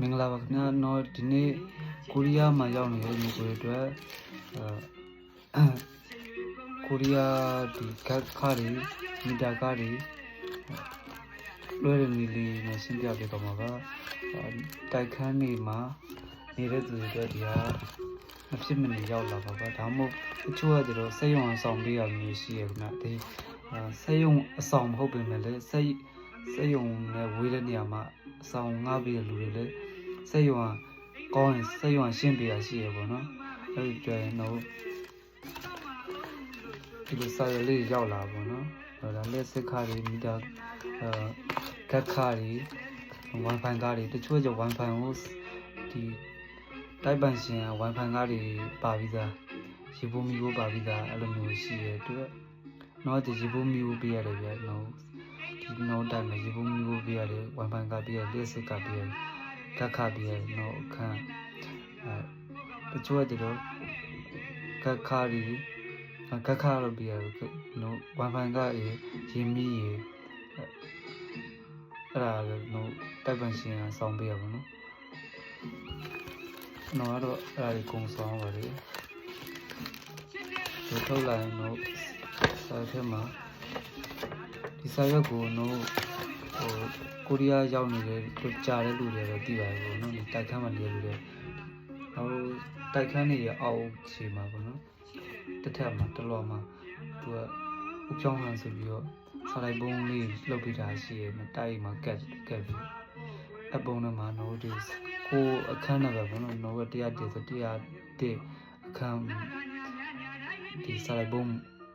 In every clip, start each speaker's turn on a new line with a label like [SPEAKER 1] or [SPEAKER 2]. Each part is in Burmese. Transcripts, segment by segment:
[SPEAKER 1] မင်္ဂလာပါခင်ဗျာတော့ဒီနေ့ကိုရီးယားမှာရောက်နေတဲ့ညီကိုတွေအတွက်အဲကိုရီးယားဒီကတ်ခါတွေမီတာကားတွေလွယ်ရနေလေးနဲ့ရှင်းပြပေးတော့မှာပါအဲတိုက်ခန်းနေမှာနေတဲ့သူတွေအတွက်ဒီဟာမဖြစ်မနေရောက်လာပါပါဒါမှမဟုတ်အချို့ကကျတော့စိတ်ယုံအောင်ဆောင်ပေးရမျိုးရှိရခင်ဗျဒီအဲစိတ်ယုံအဆောင်မဟုတ်ပေမဲ့လည်းစိတ်စိတ်ယုံနဲ့ဝေးတဲ့နေရာမှာ အဆောင်ငှားပေးတဲ့လူတွေလည်းစိတ်ယုံကောင်းရင်စိတ်ယုံရှင်းပြရရှိရပေါ့နော်အဲ့ဒီကြရင်တော့ဒီလိုစာရလေးရောက်လာပေါ့နော်အဲ့ဒါလက်စစ်ခါတွေမီတာအဲကတ်ခါတွေ wifi ကားတွေတချို့ကျ wifi ကိုဒီတိုက်ပန်ရှင်က wifi ကားတွေပါပြီးသားရေပုံမီကိုပါပြီးသားအဲ့လိုမျိုးရှိရတဲ့တော့ဒီရေပုံမီကိုပေးရတယ်ဗျနော် ဒီနောက်တိုင်းမှာရေပုံမီကိုပေးရတယ် wifi ကားပေးရတယ်လက်စစ်ကပေးရတယ်ကတ်ခပြီးရတော့အခန်းအဲတချို့ကတည်းကကတ်ခါရီကတ်ခါလို့ပြရနော် wifi ကရေရင်းမီရေအဲ့ဒါနော်တိုက်ပန်ရှင်ကစောင်းပေးရပါနော်နော်တော့အဲ့ဒါကိုကုံဆောင်ပါလေဒီထုတ်လိုက်ရင်တော့စာထဲမှာ ဒီစာရွက်ကိုနော်ဟိုကိုရီးယားရောက်နေတဲ့ကြားတဲ့လူတွေတော့သိပါတယ်ပေါ့နော်ဒီတိုက်ခန်းမှာနေလူတွေဟိုတိုက်ခန်းနေရအောက်ခြေမှာပေါ့နော်တစ်ထက်မှာတစ်လောမှာသူကဥပြောင်းဟန်ဆိုပြီးတော့ဆာလိုက်ပုံးလေးလှုပ်ပြတာရှိရယ်တိုက်မှာကတ်ကတ်ပြီးအပုံထဲမှာနော်ဒီကိုအခန်းနံပါတ်ပေါ့နော်နော်100တည်းဆို100တည်းအခန်းဒီဆာလိုက်ပုံး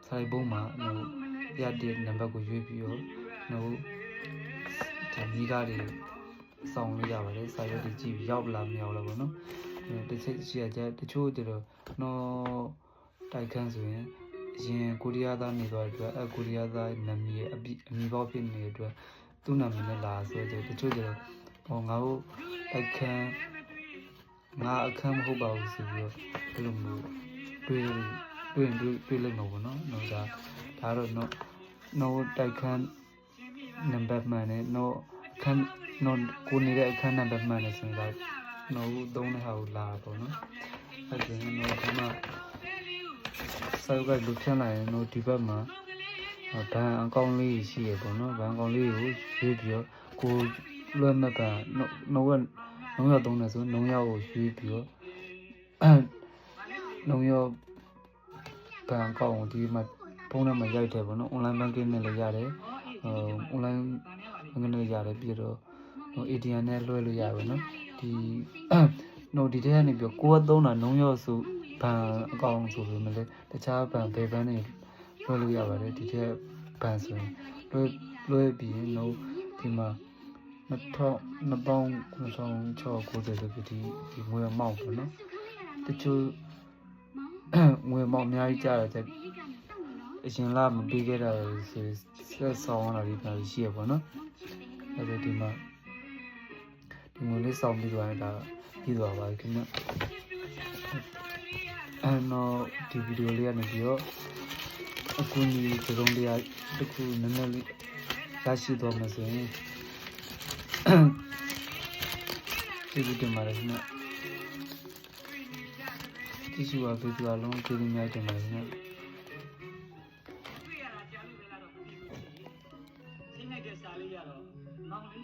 [SPEAKER 1] ဆာလိုက်ပုံးမှာနော် 100တည်းနံပါတ်ကိုရွေးပြီးတော့နော်ဒီမိကားတွေစောင်းလို့ရပါတယ်စာရွက်တွေကြည့်ပြီးရောက်လာမရောက်လာပေါ့နော်အဲတစ်ချက်ရှိရကြတချို့ကျတော့နော်တိုက်ခန်းဆိုရင်အရင်ကိုရီးယားသားနေသွားတဲ့အတွက်အကိုရီးယားသားနာမည်ရဲ့အပိအမည်ပေါက်ဖြစ်နေတဲ့အတွက်သူ့နာမည်နဲ့လာဆိုတော့တချို့ကျတော့ဟောငါတို့တိုက်ခန်းငါအခန်းမဟုတ်ပါဘူးဆိုပြီးတော့အဲ့လိုမျိုးတွေးတွေးတွေးတွေးလိုက်မှာပေါ့နော်နော်ဒါဒါတော့နော် နော်တိုက်ခန်းနံပါတ်မှန်နဲ့တော့အခန်းတော့ကိုနေတဲ့အခန်းနံပါတ်မှန်နဲ့ဆိုရင်တော့တော့သုံးတဲ့ဟာကိုလာပေါ့နော်အဲ့ဒါရင်တော့ဒီမှာစာရုပ်ကလူဖြန့်လိုက်ရင်တော့ဒီဘက်မှာဘန်အကောင့်လေးရှိရပေါ့နော်ဘန်အကောင့်လေးကိုရွေးပြီးတော့ကိုလွှဲမဲ့ဘန်နှုတ်ကနှုံးရောက်သုံးတယ်ဆိုနှုံးရောက်ကိုရွေးပြီးတော့နှုံးရောက်ဘန်အကောင့်ကိုဒီမှာ ဖုန်းထဲမှာရိုက်တယ်ပေါ့နော် online banking နဲ့လည်းရတယ်ဟို online ငွေနဲ့ရတယ်ပြီးတော့ဟို ATM နဲ့လွှဲလို့ရပါနော်ဒီနော်ဒီထဲကနေပြီးကိုယ်ကသုံးတာနှုံးရောစုဘဏ်အကောင့်ဆိုပေမဲ့လည်းတခြားဘဏ်ဘယ်ဘဏ်တွေလွှဲလို့ရပါတယ်ဒီထဲဘဏ်ဆိုရင်လွှဲလွှဲပြီးရင်တော့ဒီမှာ2000 2990ဆိုပြီးဒီဒီငွေအမောက်ပေါ့နော်တချို့ငွေအမောက်အများကြီးကြာတယ် အရင်လမပေးခဲ့တာဆိုဆက်ဆောင်လာပြီးပြန်ရှိရပါတော့အဲ့ဒါဒီမှာဒီငွေလေးဆောင်ပြီးသွားရင်ဒါပြီးသွားပါပြီခင်ဗျအဲ့တော့ဒီဗီဒီယိုလေးကနေပြီးတော့အခုဒီသုံးတရားတစ်ခုနည်းနည်းလေးရရှိသွားမှာဆိုရင်ဒီဗီဒီယိုမှာလည်းခင်ဗျကြည့်ရှုပါပေးကြပါလုံးကျေးဇူးများတင်ပါတယ်ခင်ဗျ Italiano.